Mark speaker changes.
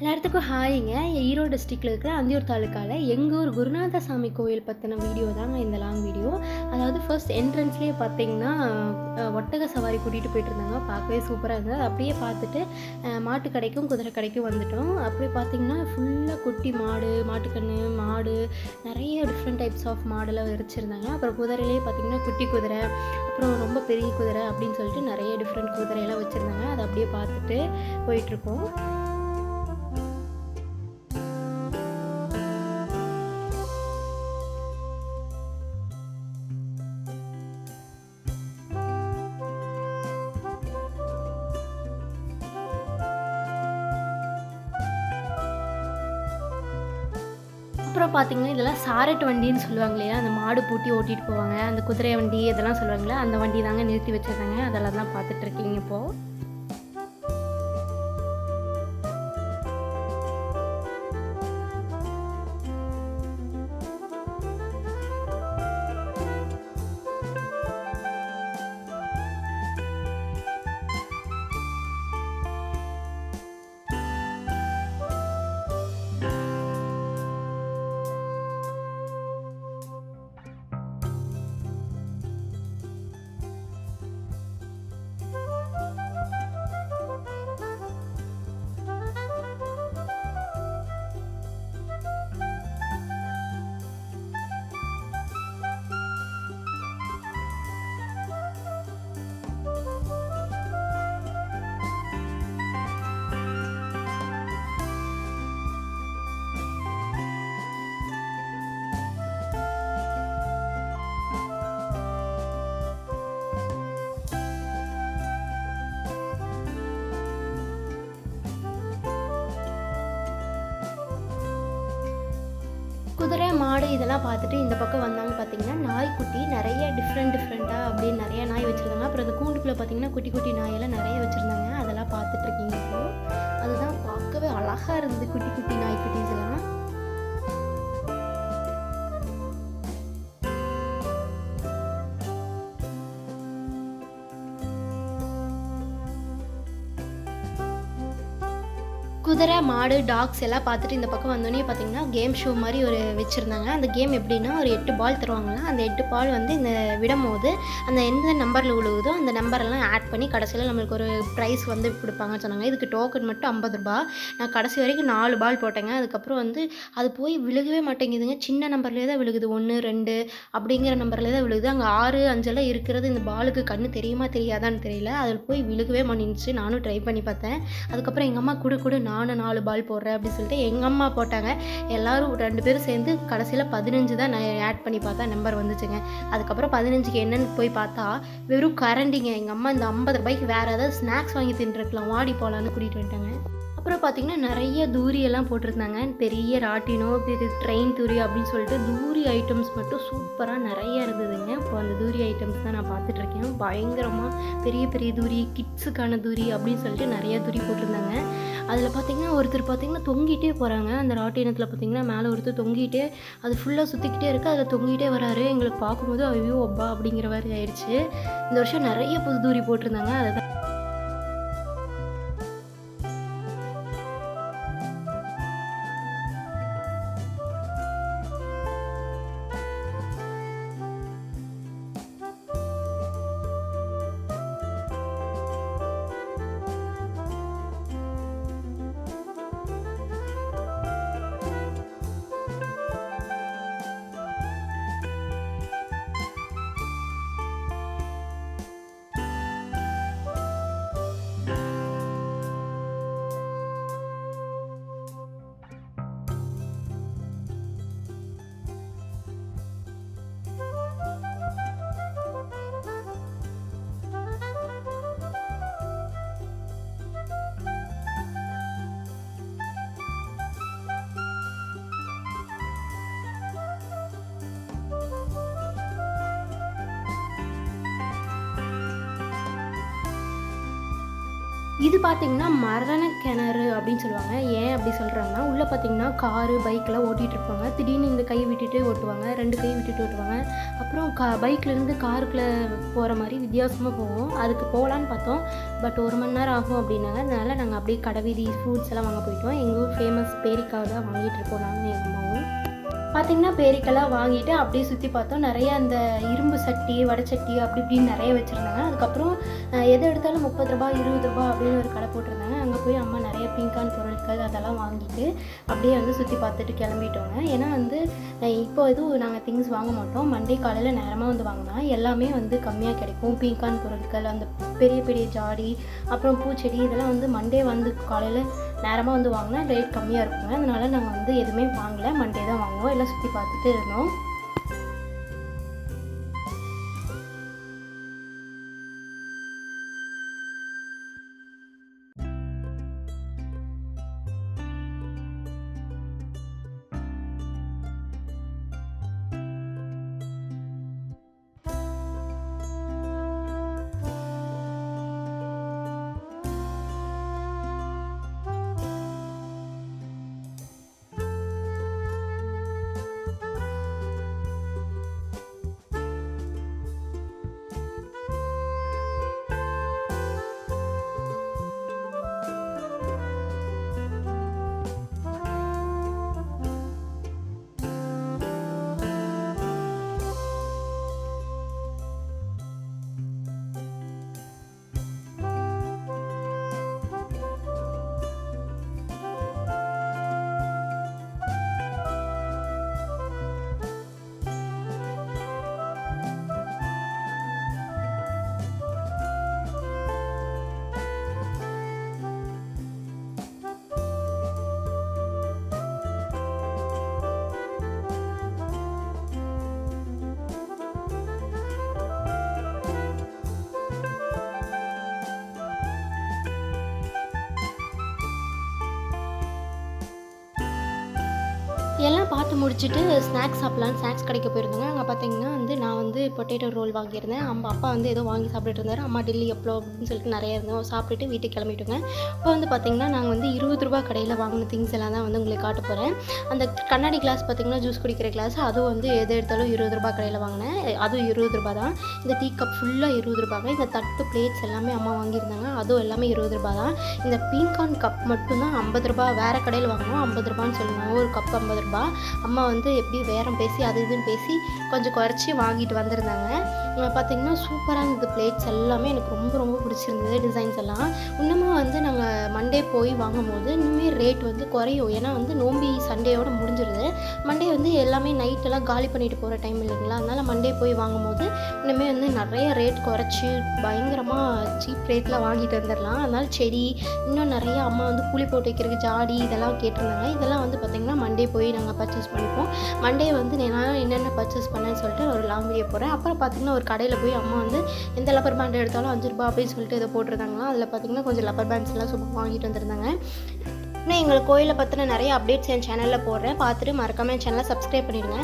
Speaker 1: எல்லாத்துக்கும் ஹாய்ங்க. ஈரோடு டிஸ்ட்ரிக்டில் இருக்கிற அந்தியூர் தாலுக்காவில் எங்கள் ஊர் குருநாத சாமி கோயில் பற்றின வீடியோ தாங்க இந்த லாங் வீடியோ. அதாவது ஃபர்ஸ்ட் என்ட்ரன்ஸ்லேயே பார்த்தீங்கன்னா ஒட்டக சவாரி கூட்டிகிட்டு போயிட்டுருந்தாங்க பார்க்கவே சூப்பராக இருந்தது. அப்படியே பார்த்துட்டு மாட்டு கடைக்கும் குதிரை கடைக்கும் வந்துட்டோம். அப்படி பார்த்தீங்கன்னா ஃபுல்லாக குட்டி மாடு மாட்டுக்கன்று மாடு நிறைய டிஃப்ரெண்ட் டைப்ஸ் ஆஃப் மாடெல்லாம் விரிச்சிருந்தாங்க. அப்புறம் குதிரையிலே பார்த்தீங்கன்னா குட்டி குதிரை அப்புறம் ரொம்ப பெரிய குதிரை அப்படின்னு சொல்லிட்டு நிறைய டிஃப்ரெண்ட் குதிரையெல்லாம் வச்சுருந்தாங்க. அதை அப்படியே பார்த்துட்டு போயிட்டுருக்கோம் அப்புறம் பார்த்தீங்கன்னா இதெல்லாம் சாரட் வண்டின்னு சொல்லுவாங்க இல்லையா? அந்த மாடு பூட்டி ஓட்டிகிட்டு போவாங்க. அந்த குதிரை வண்டி இதெல்லாம் சொல்லுவாங்களே அந்த வண்டி தாங்க நிறுத்தி வச்சிருந்தாங்க. அதெல்லாம் தான் பார்த்துட்டு இருக்கீங்க இப்போது குதிரை மாடு இதெல்லாம் பார்த்துட்டு இந்த பக்கம் வந்தாங்க பார்த்தீங்கன்னா நாய்க்குட்டி நிறைய டிஃப்ரெண்ட் டிஃப்ரெண்ட்டாக அப்படின்னு நிறைய நாய் வச்சுருந்தாங்க. அப்புறம் அந்த கூண்டுக்குள்ளே பார்த்தீங்கன்னா குட்டி குட்டி நாயெல்லாம் நிறைய வச்சுருந்தாங்க. அதெல்லாம் பார்த்துட்ருக்கீங்க இப்போ. அதுதான் பார்க்கவே அழகாக இருந்தது குட்டி குட்டி நாய்க்குட்டிஸ் எல்லாம். குதிரை மாடு டாக்ஸ் எல்லாம் பார்த்துட்டு இந்த பக்கம் வந்தோடனே பார்த்தீங்கன்னா கேம் ஷோ மாதிரி ஒரு வச்சுருந்தாங்க. அந்த கேம் எப்படின்னா ஒரு எட்டு பால் தருவாங்களா அந்த எட்டு பால் வந்து இந்த விடும்போது அந்த எந்த நம்பரில் விழுகுதோ அந்த நம்பரெல்லாம் ஆட் பண்ணி கடைசியில் நம்மளுக்கு ஒரு ப்ரைஸ் வந்து கொடுப்பாங்கன்னு சொன்னாங்க. இதுக்கு டோக்கன் மட்டும் ஐம்பது ரூபா நான் கடைசி வரைக்கும் நாலு பால் போட்டேங்க. அதுக்கப்புறம் வந்து அது போய் விழுகவே மாட்டேங்குதுங்க. சின்ன நம்பர்லேயே தான் விழுகுது. ஒன்று ரெண்டு அப்படிங்கிற நம்பர்லேயே தான் விழுகுது. அங்கே ஆறு அஞ்செல்லாம் இருக்கிறது இந்த பாலுக்கு கண்ணு தெரியுமா தெரியாதான்னு தெரியல. அதில் போய் விழுகவே மாட்டேன்னுச்சு நானும் ட்ரை பண்ணி பார்த்தேன். அதுக்கப்புறம் எங்கள் அம்மா கொடு கொடு நான் நானும் நாலு பால் போடுறேன் அப்படின்னு சொல்லிட்டு எங்கள் அம்மா போட்டாங்க. எல்லாரும் ரெண்டு பேரும் சேர்ந்து கடைசியில் பதினஞ்சு தான் நான் ஆட் பண்ணி பார்த்தா நம்பர் வந்துச்சுங்க. அதுக்கப்புறம் பதினஞ்சுக்கு என்னன்னு போய் பார்த்தா வெறும் கரண்டிங்க எங்கள் அம்மா இந்த ஐம்பது ரூபாய்க்கு வேறு ஏதாவது ஸ்நாக்ஸ் வாங்கி தின்றுருக்கலாம் வாடி போகலான்னு கூட்டிகிட்டு வந்துட்டாங்க. அப்புறம் பார்த்தீங்கன்னா நிறைய தூரியெல்லாம் போட்டிருந்தாங்க. பெரிய ராட்டினோ பெரிய ட்ரெயின் தூரி அப்படின்னு சொல்லிட்டு தூரி ஐட்டம்ஸ் மட்டும் சூப்பராக நிறைய இருந்ததுங்க. இப்போ அந்த தூரி ஐட்டம்ஸ் தான் நான் பார்த்துட்ருக்கேன் பயங்கரமாக பெரிய பெரிய தூரி கிட்ஸுக்கான தூரி அப்படின்னு சொல்லிட்டு நிறைய தூரி போட்டிருந்தாங்க. அதில் பார்த்தீங்கன்னா ஒருத்தர் பார்த்தீங்கன்னா தொங்கிட்டே போகிறாங்க அந்த ராட்டினத்தில் பார்த்தீங்கன்னா மேலே ஒருத்தர் தொங்கிட்டே அது ஃபுல்லாக சுற்றிக்கிட்டே இருக்குது அதில் தொங்கிட்டே வராரு. எங்களுக்கு பார்க்கும்போது ஐயோ அப்பா அப்படிங்கிற மாதிரி ஆயிடுச்சு. இந்த வருஷம் நிறைய புது தூரி போட்டிருந்தாங்க. அதை இது பார்த்திங்கன்னா மரண கிணறு அப்படின்னு சொல்லுவாங்க. ஏன் அப்படி சொல்கிறாங்கன்னா உள்ளே பார்த்தீங்கன்னா காரு பைக்கெலாம் ஓட்டிகிட்டு இருப்பாங்க. திடீர்னு இந்த கை விட்டுட்டு ஓட்டுவாங்க. ரெண்டு கை விட்டுட்டு ஓட்டுவாங்க. அப்புறம் கா பைக்லேருந்து காருக்குள்ளே போகிற மாதிரி வித்தியாசமாக போவோம் அதுக்கு போகலான்னு பார்த்தோம். பட் ஒரு மணி நேரம் ஆகும் அப்படின்னாங்க. அதனால் நாங்கள் அப்படியே கடைவீதி ஃப்ரூட்ஸ் எல்லாம் வாங்க போயிட்டோம். எங்கள் ஊர் ஃபேமஸ் பேரிக்காவை தான் வாங்கிட்டு இருக்கோம் நாங்கள் எங்கள் அம்மாவும். பார்த்தீங்கன்னா பேரிக்கெல்லாம் வாங்கிட்டு அப்படியே சுற்றி பார்த்தோம். நிறைய அந்த இரும்பு சட்டி வடச்சட்டி அப்படி இப்படின்னு நிறைய வச்சுருந்தாங்க. அதுக்கப்புறம் எதை எடுத்தாலும் முப்பது ரூபா இருபது ரூபா அப்படின்னு ஒரு கடை போட்டிருந்தாங்க. அங்கே போய் அம்மா நிறைய பிங்கான் பொருட்கள் அதெல்லாம் வாங்கிட்டு அப்படியே வந்து சுற்றி பார்த்துட்டு கிளம்பிட்டோங்க. ஏன்னா வந்து இப்போ எதுவும் நாங்கள் திங்ஸ் வாங்க மாட்டோம். மண்டே காலையில் நேரமாக வந்து வாங்கினா எல்லாமே வந்து கம்மியாக கிடைக்கும். பீங்கான் பொருட்கள் அந்த பெரிய பெரிய ஜாடி அப்புறம் பூச்செடி இதெல்லாம் வந்து மண்டே வந்து காலையில் நேரமாக வந்து வாங்கினா ரேட் கம்மியாக இருக்குங்க. அதனால் நாங்கள் வந்து எதுவுமே வாங்கலை. மண்டே தான் வாங்குவோம். எல்லாம் சுற்றி பார்த்துட்டு இருந்தோம். எல்லாம் பார்த்து முடிச்சுட்டு ஸ்நாக்ஸ் சாப்பிட்லான்னு ஸ்நாக்ஸ் கடைக்கு போயிருந்தோங்க அங்கே பார்த்தீங்கன்னா வந்து நான் வந்து பொட்டேட்டோ ரோல் வாங்கியிருந்தேன். அம்மா அப்பா வந்து ஏதோ வாங்கி சாப்பிட்டுட்டு இருந்தார். அம்மா டெல்லி எவ்வளோ? அப்படின்னு சொல்லிட்டு நிறைய இருந்தோம். சாப்பிட்டுட்டு வீட்டுக்கு கிளம்பிட்டோங்க இப்போ வந்து பார்த்தீங்கன்னா நாங்கள் வந்து இருபது ரூபா கடையில் வாங்கின திங்ஸ் எல்லாம் தான் வந்து உங்களுக்கு காட்ட போகிறேன் அந்த கண்ணாடி கிளாஸ் பார்த்தீங்கன்னா ஜூஸ் குடிக்கிற கிளாஸ் அதுவும் வந்து எது எடுத்தாலும் இருபது ரூபா கடையில் வாங்கினேன். அதுவும் இருபது ரூபா தான். இந்த டீ கப் ஃபுல்லாக இருபது ரூபாங்க இந்த தட்டு பிளேட்ஸ் எல்லாமே அம்மா வாங்கியிருந்தாங்க. அதுவும் எல்லாமே இருபது ரூபா தான். இந்த பீங்கான் கப் மட்டும்தான் ஐம்பது ரூபா வேறு கடையில் வாங்கினோம். ஐம்பது ரூபான்னு சொல்லுவாங்க ஒரு கப் ஐம்பது ரூபா அம்மா வந்து எப்படி வேறம் பேசி அது இதுன்னு பேசி கொஞ்சம் குறைச்சி வாங்கிட்டு வந்திருந்தாங்க. பார்த்தீங்கன்னா சூப்பராக இருந்தது பிளேட்ஸ் எல்லாமே. எனக்கு ரொம்ப ரொம்ப பிடிச்சிருந்தது டிசைன்ஸ் எல்லாம். இன்னமும் வந்து நாங்கள் மண்டே போய் வாங்கும்போது இன்னுமே ரேட் வந்து குறையும். ஏன்னா வந்து நோம்பி சண்டேயோட முடிஞ்சிருது. மண்டே வந்து எல்லாமே நைட்டெல்லாம் காலி பண்ணிட்டு போகிற டைம் இல்லைங்களா? அதனால் மண்டே போய் வாங்கும்போது இன்னுமே வந்து நிறைய ரேட் குறைச்சி பயங்கரமாக சீப் ரேட்டில் வாங்கிட்டு வந்துடலாம். அதனால் செடி இன்னும் நிறைய அம்மா வந்து கூலி போட்டு வைக்கிறதுக்கு ஜாடி இதெல்லாம் கேட்டிருந்தாங்க. இதெல்லாம் வந்து பார்த்திங்கன்னா மண்டே போய் நாங்கள் பர்ச்சேஸ் பண்ணிப்போம். மண்டே வந்து நான் என்னென்ன பர்ச்சேஸ் பண்ணேன்னு சொல்லிட்டு ஒரு லாங் வீடியோ போகிறேன் அப்புறம் பார்த்திங்கன்னா ஒரு கடையில் போய் அம்மா வந்து எந்த லப்பர் பேண்ட் எடுத்தாலும் அஞ்சு ரூபா அப்படின்னு சொல்லிட்டு இதை போட்டிருந்தாங்களா அதில் பார்த்திங்கன்னா கொஞ்சம் லப்பர் பேண்ட்ஸ் எல்லாம் சூப்பர் வாங்கிட்டு வந்திருந்தாங்க. இன்னும் எங்கள் கோயிலை பற்றின நிறைய அப்டேட்ஸ் என் சேனலில் போடுறேன். பார்த்துட்டு மறக்காமல் என் சேனலை சப்ஸ்கிரைப் பண்ணிடுங்க.